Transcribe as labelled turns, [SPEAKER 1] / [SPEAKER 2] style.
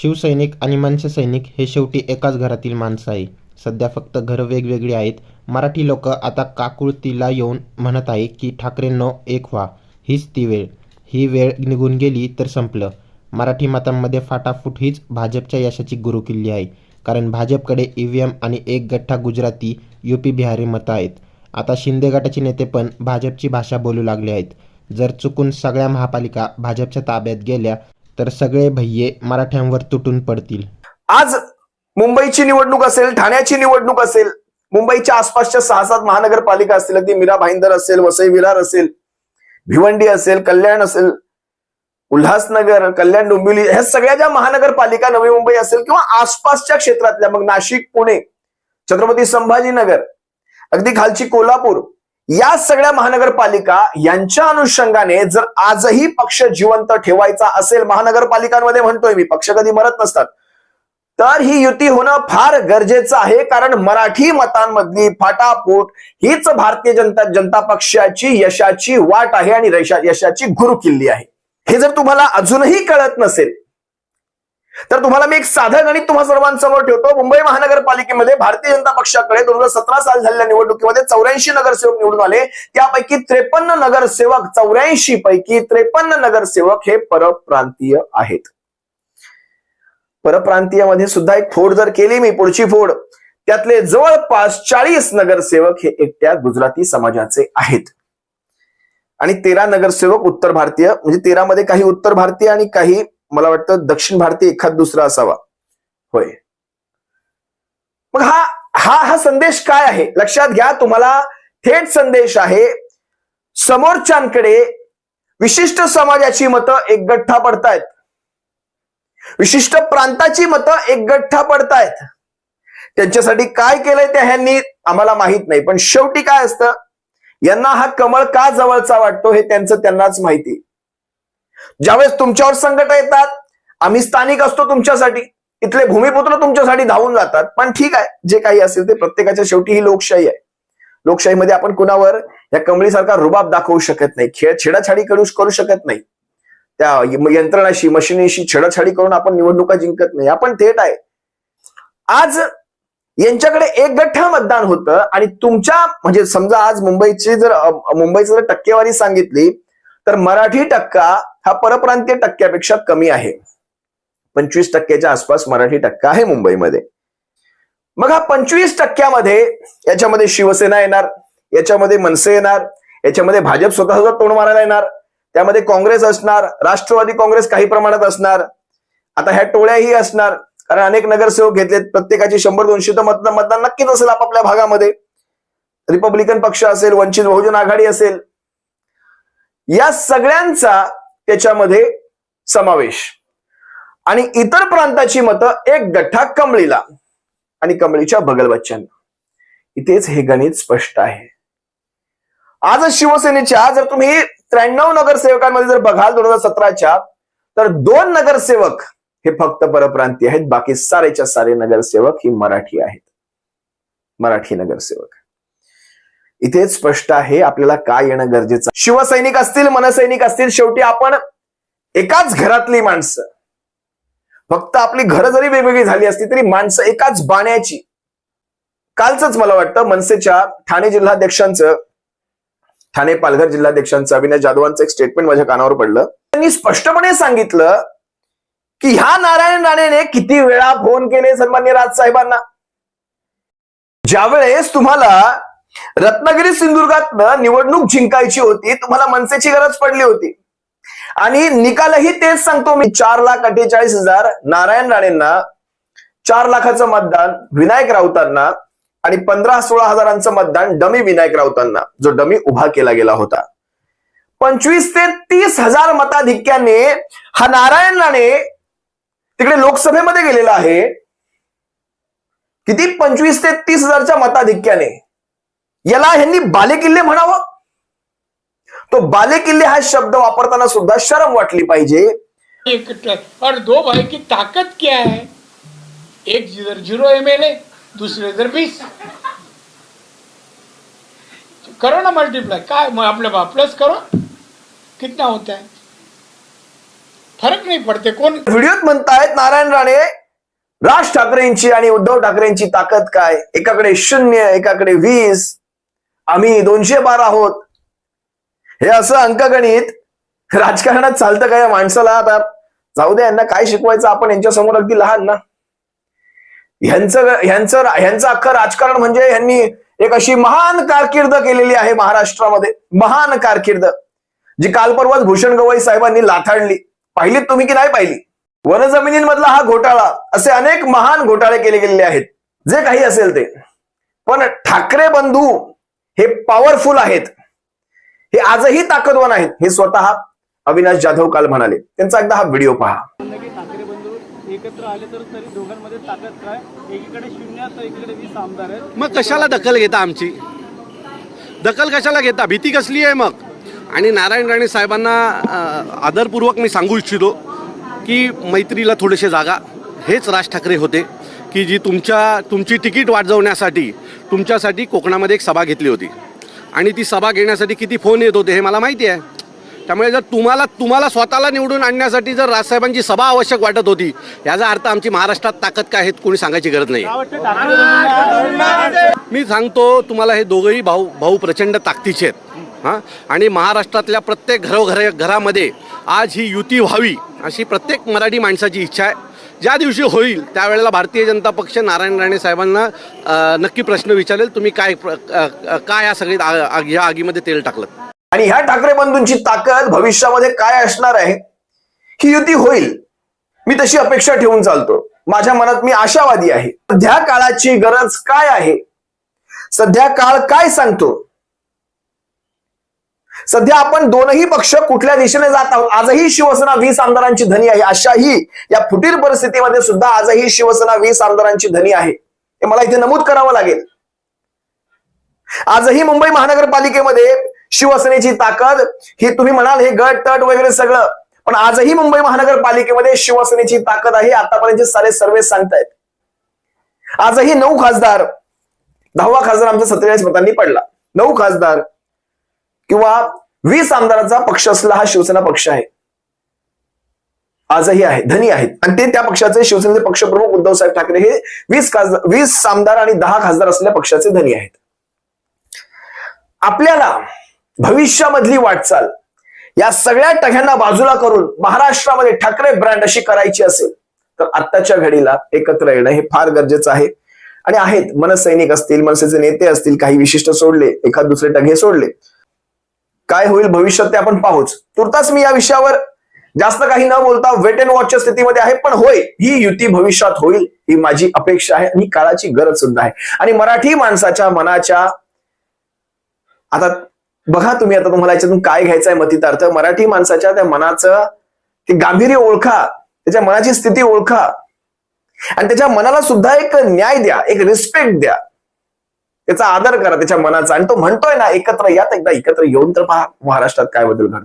[SPEAKER 1] शिवसैनिक आणि मनसे सैनिक हे शेवटी एकाच घरातील माणसं आहे. सध्या फक्त घरं वेगवेगळी आहेत. मराठी लोक आता काकुळतीला येऊन म्हणत आहे की ठाकरेंनो एक व्हा. हीच ती वेळ. ही वेळ निघून गेली तर संपलं. मराठी मतांमध्ये फाटाफूट हीच भाजपच्या यशाची गुरुकिल्ली आहे. कारण भाजपकडे ई व्ही एम आणि एक गठ्ठा गुजराती यू पी बिहारी मतं आहेत. आता शिंदे गटाचे नेते पण भाजपची भाषा बोलू लागले आहेत. जर चुकून सगळ्या महापालिका भाजपच्या ताब्यात गेल्या तर सगळे भय्ये मराठ्यांवर तुटून पडतील.
[SPEAKER 2] आज मुंबईची निवडणूक असेल ठाण्याची निवडणूक असेल मुंबईच्या आसपासच्या सहा सात महानगरपालिका असतील अगदी मीरा भाईंदर असेल वसई विरार असेल भिवंडी असेल कल्याण असेल उल्हासनगर कल्याण डोंबिवली ह्या सगळ्या ज्या महानगरपालिका नवी मुंबई असेल किंवा आसपासच्या क्षेत्रातल्या मग नाशिक पुणे छत्रपती संभाजीनगर अगदी खालची कोल्हापूर या सगळ्या महानगरपालिका यांच्या अनुषंगाने जर आजही पक्ष जिवंत ठेवायचा असेल महानगरपालिकांमध्ये म्हणतोय मी पक्ष कधी मरत नसतात तर ही युती होणं फार गरजेचं आहे कारण मराठी मतांमधली फाटाफूट हीच भारतीय जनता जनता पक्षाची यशाची वाट आहे आणि रशा- यशाची गुरुकिल्ली आहे. हे जर तुम्हाला अजूनही कळत नसेल तर तुम्हाला मी एक साधं गणित तुम्हा सर्वांसमोर ठेवतो. मुंबई महानगरपालिकेमध्ये भारतीय जनता पक्षाकडे दोन हजार सतरा साल झालेल्या निवडणुकीमध्ये चौऱ्याऐंशी नगरसेवक निवडून आले. त्यापैकी त्रेपन्न नगरसेवक चौऱ्याऐंशी पैकी त्रेपन्न नगरसेवक हे परप्रांतीय आहेत. परप्रांतीयमध्ये सुद्धा एक फोड जर केली मी पुढची फोड. त्यातले जवळपास चाळीस नगरसेवक हे एकट्या गुजराती समाजाचे आहेत. आणि तेरा नगरसेवक उत्तर भारतीय म्हणजे तेरा मध्ये काही उत्तर भारतीय आणि काही मला वाटतं दक्षिण भारतीय एखाद दुसरा असावा. होय. मग हा हा हा संदेश काय आहे? लक्षात घ्या तुम्हाला थेट संदेश आहे. समोरच्यांकडे विशिष्ट समाजाची मतं एक गठ्ठा पडतायत. विशिष्ट प्रांताची मतं एक गठ्ठा पडतायत. त्यांच्यासाठी काय केलंय त्या ह्यांनी आम्हाला माहीत नाही. पण शेवटी काय असतं? यांना हा कमळ का जवळचा वाटतो हे त्यांचं त्यांनाच माहिती. ज्यावेळेस तुमच्यावर संकट येतात आम्ही स्थानिक असतो तुमच्यासाठी इथले भूमिपुत्र तुमच्यासाठी धावून जातात पण ठीक आहे जे काही असेल ते प्रत्येकाच्या शेवटी ही लोकशाही आहे. लोकशाहीमध्ये आपण कुणावर या कमळीसारखा रुबाब दाखवू शकत नाही खेळ छेडाछाडी करू करू शकत नाही. त्या यंत्रणाशी मशिनीशी छेडाछाडी करून आपण निवडणुका जिंकत नाही. आपण थेट आहे. आज यांच्याकडे एक गठ्ठा मतदान होतं आणि तुमच्या म्हणजे समजा आज मुंबईची जर मुंबईची जर टक्केवारी सांगितली तर मराठी टक्का हा परप्रांतीय टक्क्यापेक्षा कमी आहे. पंचवीस टक्क्याच्या आसपास मराठी टक्का आहे मुंबईमध्ये. मग हा पंचवीस टक्क्यामध्ये याच्यामध्ये शिवसेना येणार याच्यामध्ये मनसे येणार याच्यामध्ये भाजप स्वतः स्वतः तोंड मारायला येणार त्यामध्ये काँग्रेस असणार राष्ट्रवादी काँग्रेस काही प्रमाणात असणार आता ह्या टोळ्याही असणार कारण अनेक नगरसेवक घेतलेत प्रत्येकाची शंभर दोनशे तर मतदान मतदान नक्कीच असेल आपापल्या भागामध्ये. रिपब्लिकन पक्ष असेल वंचित बहुजन आघाडी असेल. या सगळ्यांचा त्याच्यामध्ये समावेश. आणि इतर प्रांताची मतं एक गठ्ठा कमळीला आणि कमळीच्या बगलबच्च्यांना इथेच हे गणित स्पष्ट आहे. आज शिवसेनेच्या जर तुम्ही त्र्याण्णव नगरसेवकांमध्ये जर बघाल दोन हजार सतराच्या तर दोन नगरसेवक हे फक्त परप्रांतीय आहेत बाकी सारेच्या सारे नगरसेवक ही मराठी आहेत. मराठी नगरसेवक. इथेच स्पष्ट आहे आपल्याला काय येणं गरजेचं शिवसैनिक असतील मनसैनिक असतील शेवटी आपण एकाच घरातली माणसं. फक्त आपली घरं जरी वेगवेगळी झाली असती तरी माणसं एकाच बाण्याची. कालच मला वाटतं मनसेच्या ठाणे जिल्हाध्यक्षांचं ठाणे पालघर जिल्हाध्यक्षांचं अविनाश जाधवांचं एक स्टेटमेंट माझ्या कानावर पडलं. त्यांनी स्पष्टपणे सांगितलं की ह्या नारायण राणेने किती वेळा फोन केले सन्मान्य राजसाहेबांना ज्यावेळेस तुम्हाला रत्नागिरी सिंधुदुर्गातनं निवडणूक जिंकायची होती तुम्हाला मनसेची गरज पडली होती. आणि निकालही तेच सांगतो मी चार लाख अठ्ठेचाळीस हजार नारायण राणेंना चार लाखाचं मतदान विनायक राऊतांना आणि पंधरा सोळा हजारांचं मतदान डमी विनायक राऊतांना जो डमी उभा केला गेला होता. पंचवीस ते तीस हजार मताधिक्याने हा नारायण राणे तिकडे लोकसभेमध्ये गेलेला आहे. किती? पंचवीस ते तीस हजारच्या मताधिक्याने. याला ह्यांनी बालेकिल्ले म्हणावं? तो बालेकिल्ले हा शब्द वापरताना सुद्धा शरम वाटली पाहिजे.
[SPEAKER 3] एक और दो भाई की ताकत क्या है एक जीरो एम एल ए दूसरे इधर बीस करो ना मल्टीप्लाई काय? मग आपल्या प्लस करो. कितना होता है? फर्क नहीं पड़ते. कौन
[SPEAKER 2] व्हिडिओत म्हणतायत नारायण राणे राज ठाकरेंची आणि उद्धव ठाकरेंची ताकद काय? एकाकडे शून्य एकाकडे वीस. आम्ही दोनशे बारा आहोत. हे असं अंकगणित राजकारणात चालतं का या माणसाला? आता जाऊ दे यांना काय शिकवायचं? आपण यांच्या समोर अगदी लहान ना. ह्यांचं ह्यांचं ह्यांचं अख्खं राजकारण म्हणजे ह्यांनी एक अशी महान कारकीर्द केलेली आहे महाराष्ट्रामध्ये. महान कारकीर्द. जी काल परवाच भूषण गवई साहेबांनी लाथाडली पाहिलीत तुम्ही की नाही पाहिली? वनजमिनींमधला हा घोटाळा असे अनेक महान घोटाळे केले गेलेले आहेत. जे काही असेल ते. पण ठाकरे बंधू हे पॉवरफुल आहेत. हे आजही ताकदवान आहेत. हे स्वतः अविनाश जाधव काल म्हणाले. त्यांचा एकदा हा व्हिडिओ पहा.
[SPEAKER 4] एकत्र आले तर तरी दोघांमध्ये ताकद काय? एकीकडे शून्य तर एकीकडे वीस आमदार आहेत.
[SPEAKER 5] मग कशाला दखल घेता आमची? दखल कशाला घेता? भीती कसली आहे मग? आणि नारायण राणे साहेबांना अ, आदरपूर्वक मी सांगू इच्छितो की मैत्रीला थोडेसे जागा. हेच राज ठाकरे होते. की जी तुमच्या तुमची तिकीट वाजवण्यासाठी तुमच्यासाठी कोकणामध्ये एक सभा घेतली होती. आणि ती सभा घेण्यासाठी किती फोन येत होते हे मला माहिती आहे. त्यामुळे जर तुम्हाला तुम्हाला स्वतःला निवडून आणण्यासाठी जर राजसाहेबांची सभा आवश्यक वाटत होती याचा अर्थ आमची महाराष्ट्रात ताकद काय आहेत कोणी सांगायची गरज नाही. मी सांगतो तुम्हाला हे दोघंही भाऊ भाऊ प्रचंड ताकदीचे आहेत. हां? आणि महाराष्ट्रातल्या प्रत्येक घरोघर घरामध्ये आज ही युती व्हावी अशी प्रत्येक मराठी माणसाची इच्छा आहे. ज्या दिवशी होईल त्यावेळेला भारतीय जनता पक्ष नारायण राणे साहेबांना नक्की प्रश्न विचारेल तुम्ही काय काय या सगळी या आगीमध्ये तेल टाकलं?
[SPEAKER 2] आणि ह्या ठाकरे बंधूंची ताकद भविष्यामध्ये काय असणार आहे? ही युती होईल. मी तशी अपेक्षा ठेवून चालतो. माझ्या मनात मी आशावादी आहे. सध्या काळाची गरज काय आहे? सध्या काळ काय सांगतो? सध्या आपण दोनही पक्ष कुठल्या दिशेने जात आहोत? आजही शिवसेना वीस आमदारांची धनी आहे. अशाही या फुटीर परिस्थितीमध्ये सुद्धा आजही शिवसेना वीस आमदारांची धनी आहे. हे मला इथे नमूद करावं लागेल. आजही मुंबई महानगरपालिकेमध्ये शिवसेनेची ताकद ही तुम्ही म्हणाल हे गट तट वगैरे सगळं पण आजही मुंबई महानगरपालिकेमध्ये शिवसेनेची ताकद आहे आतापर्यंत सारे सर्वे सांगतायत. आजही नऊ खासदार दहावा खासदार आमचा सत्तेचाळीस मतांनी पडला. नऊ खासदार किंवा वीस आमदारांचा पक्ष असलेला हा शिवसेना पक्ष आहे. आजही आहे धनी आहेत. आणि ते त्या पक्षाचे शिवसेनेचे पक्षप्रमुख उद्धव साहेब ठाकरे हे वीस खासदार वीस आमदार आणि दहा खासदार असलेल्या पक्षाचे धनी आहेत. आपल्याला भविष्यामधली वाटचाल या सगळ्या टघ्यांना बाजूला करून महाराष्ट्रामध्ये ठाकरे ब्रँड अशी करायची असेल तर आत्ताच्या घडीला एकत्र येणं हे फार गरजेचं आहे. आणि आहेत मनसैनिक असतील मनसेचे नेते असतील काही विशिष्ट सोडले एखाद दुसरे टघे सोडले काय होईल भविष्यात ते आपण पाहूच. तुर्तास मी या विषयावर जास्त काही न बोलता वेट अँड वॉचच्या स्थितीमध्ये आहे पण होय ही युती भविष्यात होईल ही माझी अपेक्षा आहे आणि काळाची गरज सुद्धा आहे. आणि मराठी माणसाच्या मनाच्या आता बघा तुम्ही आता तुम्हाला याच्यातून काय घ्यायचं आहे मतितार्थ. मराठी माणसाच्या त्या मनाचं ते गांभीर्य ओळखा त्याच्या मनाची स्थिती ओळखा. आणि त्याच्या मनाला सुद्धा एक न्याय द्या एक रिस्पेक्ट द्या. त्याचा आदर करा त्याच्या मनाचा. आणि तो म्हणतोय ना एकत्र यात एकदा एकत्र येऊन तर पहा महाराष्ट्रात काय बदल घडतो